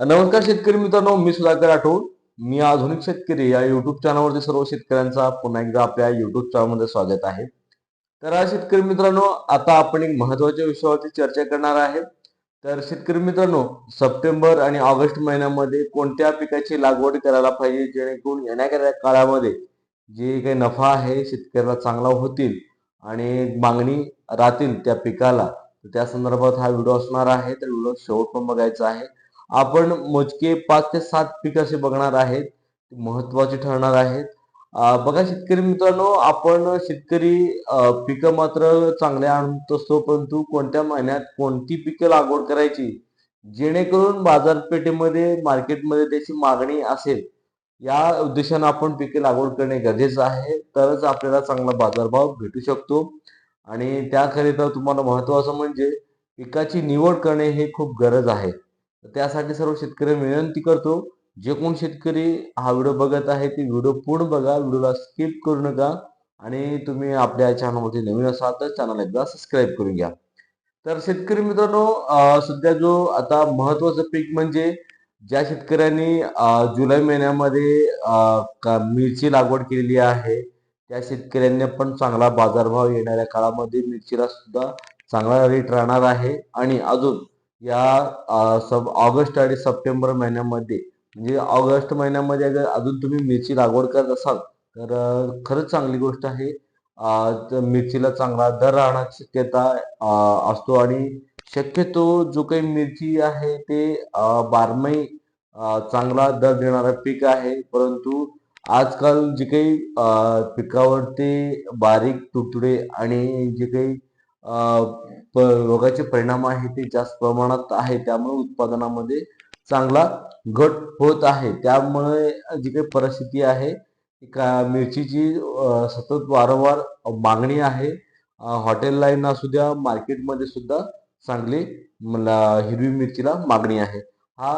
नमस्कार शेतकरी मित्रांनो मी सुधाकर राठोड. मी आधुनिक शेतकरी या युट्यूब चॅनलवरती सर्व शेतकऱ्यांचा पुन्हा एकदा आपल्या युट्यूब चॅनलमध्ये स्वागत आहे. तर आज शेतकरी मित्रांनो आता आपण एक महत्त्वाच्या विषयावरती चर्चा करणार आहे. तर शेतकरी मित्रांनो सप्टेंबर आणि ऑगस्ट महिन्यामध्ये कोणत्या पिकाची लागवड करायला पाहिजे जेणेकरून येणाऱ्या काळामध्ये जे काही नफा आहे शेतकऱ्याला चांगला होतील आणि मागणी राहतील त्या पिकाला त्या संदर्भात हा व्हिडिओ असणार आहे. तर व्हिडिओ शेवट पण बघायचा आहे. आपण मोजके पाच ते सात पीक असे बघणार आहेत महत्त्वाचे ठरणार आहेत. बघा शेतकरी मित्रांनो आपण शेतकरी पिकं मात्र चांगले आणत असतो परंतु कोणत्या महिन्यात कोणती पिकं लागवड करायची? जेणेकरून बाजारपेठेमध्ये मार्केटमध्ये त्याची मागणी असेल या उद्देशानं आपण पिके लागवड करणे गरजेचं आहे. तरच आपल्याला चांगला बाजारभाव भेटू शकतो. आणि त्याकरिता तुम्हाला महत्वाचं म्हणजे पिकाची निवड करणे हे खूप गरज आहे. त्यासाठी सर्व शेतकरी विनंती करतो जे कोण शेतकरी हा व्हिडिओ बघत आहे ते व्हिडिओ पूर्ण बघा व्हिडिओला स्किप करू नका आणि तुम्ही आपल्या चॅनलवरती नवीन असाल तर चॅनल एकदा सबस्क्राईब करून घ्या. तर शेतकरी मित्रांनो सध्या जो आता महत्वाचं पीक म्हणजे ज्या शेतकऱ्यांनी जुलै महिन्यामध्ये मिरची लागवड केलेली आहे त्या शेतकऱ्यांनी पण चांगला बाजारभाव येणाऱ्या काळामध्ये मिरचीला सुद्धा चांगला रेट राहणार आहे आणि अजून या सब ऑगस्ट आणि सप्टेंबर महिन्यामध्ये म्हणजे ऑगस्ट महिन्यामध्ये अगर अजून तुम्ही मिरची लागवड करत असाल तर खरंच चांगली गोष्ट आहे. तर मिरचीला चांगला दर राहण्याची शक्यता असतो आणि शक्यतो जो काही मिरची आहे ते बारमाही चांगला दर देणारा पीक आहे. परंतु आजकाल जे काही पिकावरती बारीक तुटडे आणि जे काही रोगाचे परिणाम आहे ते जास्त प्रमाणात आहे. त्यामुळे उत्पादनामध्ये चांगला घट होत आहे. त्यामुळे जी काही परिस्थिती आहे का मिरचीची सतत वारंवार मागणी आहे. हॉटेल लाईन असू द्या मार्केटमध्ये सुद्धा चांगली मला हिरवी मिरचीला मागणी आहे. हा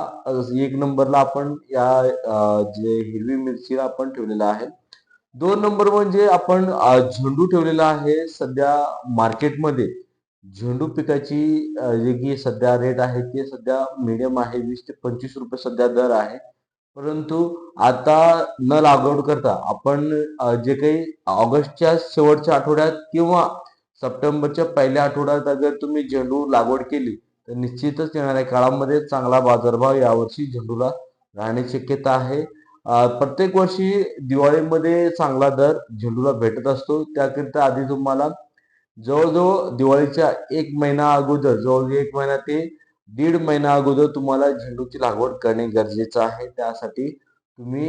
एक नंबरला आपण या जे हिरवी मिरचीला आपण ठेवलेला आहे. दोन नंबर म्हणजे आपण झेंडू ठेवलेला आहे सध्या मार्केटमध्ये. झेंडू पिकाची जे की सध्या रेट आहे ते सध्या मिडियम आहे वीस ते पंचवीस रुपये सध्या दर आहे. परंतु आता न लागवड करता आपण जे काही ऑगस्टच्या शेवटच्या आठवड्यात किंवा सप्टेंबरच्या पहिल्या आठवड्यात अगर तुम्ही झेंडू लागवड केली तर निश्चितच येणाऱ्या काळामध्ये चांगला बाजारभाव यावर्षी झेंडूला राहण्याची शक्यता आहे. प्रत्येक वर्षी दिवाळीमध्ये चांगला दर झेंडूला भेटत असतो. त्याकरिता आधी तुम्हाला जवळजवळ दिवाळीच्या एक महिना अगोदर जवळजवळ एक महिना ते दीड महिना अगोदर तुम्हाला झेंडूची लागवड करणे गरजेचं आहे. त्यासाठी तुम्ही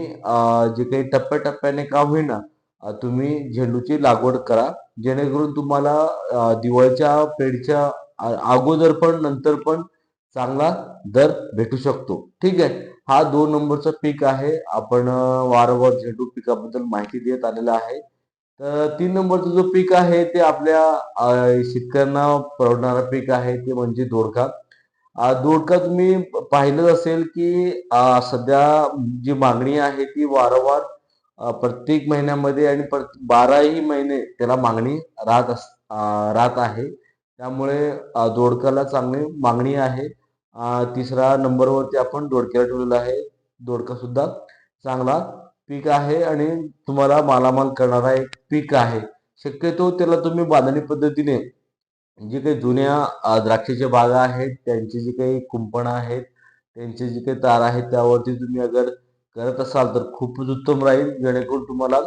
जे काही टप्प्याटप्प्याने का होईना तुम्ही झेंडूची लागवड करा. जेणेकरून तुम्हाला दिवाळीच्या पेडच्या अगोदर पण नंतर पण चांगला दर भेटू शकतो. ठीक आहे? हा दोन नंबरचा पीक आहे. आपण वारंवार झेंडू पिकाबद्दल माहिती देत आलेला आहे. तर तीन नंबरचं जो पीक आहे ते आपल्या शेतकऱ्यांना परवडणारा पीक आहे ते म्हणजे दोडका. दोडका तुम्ही पाहिलं असेल की सध्या जी मागणी आहे ती वारंवार प्रत्येक महिन्यामध्ये आणि बाराही महिने त्याला मागणी राहत अस राहत आहे. त्यामुळे दोडकाला चांगली मागणी आहे. तिसरा नंबरवरती आपण दोडक्याला ठेवलेला आहे. दोडका सुद्धा चांगला पीक आहे आणि तुम्हाला मालामाल करणारा एक पीक आहे. शक्यतो त्याला तुम्ही बांधणी पद्धतीने जे काही जुन्या द्राक्षाच्या बागा आहेत त्यांची जी काही कुंपणं आहेत त्यांचे जे काही तार आहेत त्यावरती तुम्ही अगर करत असाल तर खूपच उत्तम राहील. जेणेकरून तुम्हाला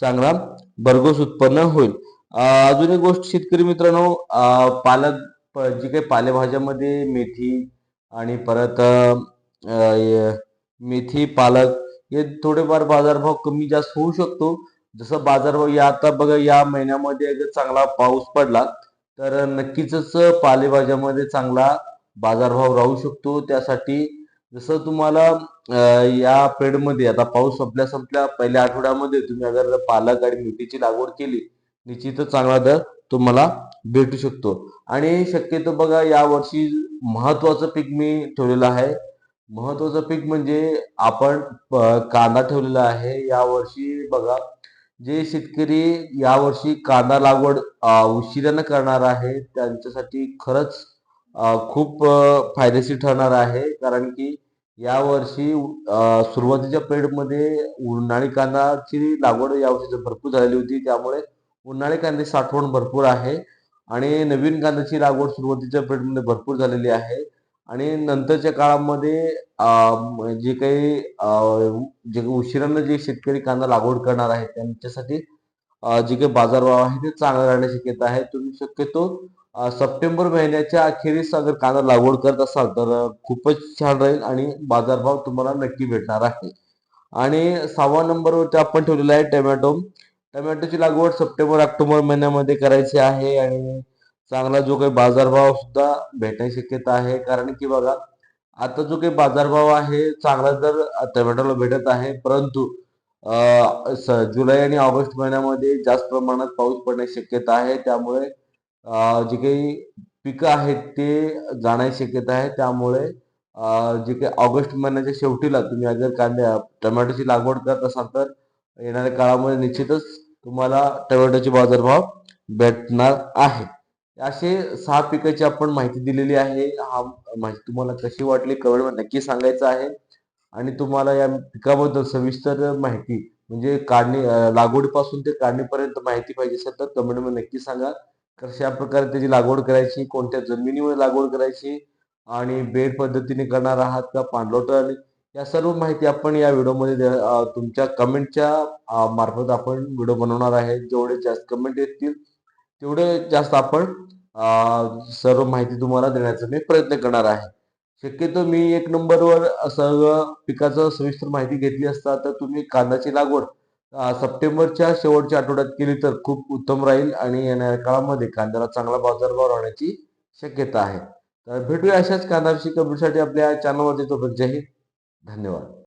चांगला भरघोस उत्पन्न होईल. अजून एक गोष्ट शेतकरी मित्रांनो पालक प- जी काही पालेभाज्यामध्ये मेथी आणि परत मेथी पालक हे थोडेफार बाजारभाव कमी जास्त होऊ शकतो. जसं बाजारभाव या आता बघा या महिन्यामध्ये जर चांगला पाऊस पडला तर नक्कीच पालेभाज्यामध्ये चांगला बाजारभाव राहू शकतो. त्यासाठी जसं तुम्हाला या पेडमध्ये आता पाऊस संपल्या संपल्या पहिल्या आठवड्यामध्ये तुम्ही अगर पालक आणि मेथीची लागवड केली निश्चितच चांगला दर तुम्हाला भेटू शकतो. आणि शक्यतो बघा या वर्षी महत्वाचं पीक मी ठेवलेलं आहे महत्वाचं पीक म्हणजे आपण कांदा ठेवलेला आहे. या वर्षी बघा जे शेतकरी यावर्षी कांदा लागवड उशिरानं करणार आहे त्यांच्यासाठी खरंच खूप फायदेशीर ठरणार आहे. कारण की यावर्षी वर्षी सुरुवातीच्या पिरियडमध्ये उन्हाळी कांदाची लागवड यावर्षी भरपूर झालेली होती. त्यामुळे उन्हाळी कांदे साठवण भरपूर आहे. आणि नवीन कांद्याची लागवड सुरुवातीच्या पिरियडमध्ये भरपूर झालेली आहे. आणि नंतरच्या काळामध्ये जे काही जे उशिरानं जे शेतकरी कांदा लागवड करणार आहे त्यांच्यासाठी जे काही बाजारभाव आहे ते चांगला राहण्याची शक्यता आहे. तुम्ही शक्यतो सप्टेंबर महिन्याच्या अखेरीस अगर कांदा लागवड करत असाल तर खूपच छान राहील आणि बाजारभाव तुम्हाला नक्की भेटणार आहे. आणि सहावा नंबरवरती आपण ठेवलेला आहे टोमॅटो. टोमॅटोची लागवड सप्टेंबर ऑक्टोबर महिन्यामध्ये करायची आहे आणि चांगला जो काही बाजारभाव सुद्धा भेटण्याची शक्यता आहे. कारण की बघा आता जो काही बाजारभाव आहे चांगला जर टोमॅटोला भेटत आहे. परंतु स- जुलै आणि ऑगस्ट महिन्यामध्ये जास्त प्रमाणात पाऊस पडण्याची शक्यता आहे. त्यामुळे जे काही पिकं आहेत ते जाण्याची शक्यता आहे. त्यामुळे जे काही ऑगस्ट महिन्याच्या शेवटीला तुम्ही अगर कांद्या टोमॅटोची लागवड करत असाल तर येणाऱ्या काळामध्ये निश्चितच तुम्हाला टोमॅटोचे बाजारभाव भेटणार आहे. असे सहा पिकाची आपण माहिती दिलेली आहे. हा माहिती तुम्हाला कशी वाटली कमेंट नक्की सांगायचं आहे. आणि तुम्हाला या पिकाबद्दल सविस्तर माहिती म्हणजे काढणी लागवडीपासून ते काढणीपर्यंत माहिती पाहिजे असेल तर कमेंटमध्ये नक्की सांगा. कशा प्रकारे त्याची लागवड करायची कोणत्या जमिनीवर लागवड करायची आणि बेड पद्धतीने करणार आहात का पाणलोट या सर्व माहिती आपण या व्हिडिओमध्ये तुमच्या कमेंटच्या मार्फत आपण व्हिडिओ बनवणार आहे. जेवढे जास्त कमेंट येतील तेवढं जास्त आपण सर्व माहिती तुम्हाला देण्याचा मी प्रयत्न करणार आहे. शक्यतो मी एक नंबरवर सगळं पिकाचं सविस्तर माहिती घेतली असता तर तुम्ही कांद्याची लागवड सप्टेंबरच्या शेवटच्या आठवड्यात केली तर खूप उत्तम राहील आणि येणाऱ्या काळामध्ये कांद्याला चांगला बाजारभाव राहण्याची शक्यता आहे. तर भेटूया अशाच कांदाविषयी कमीसाठी आपल्या चॅनलवरती तो जय हिंद. धन्यवाद.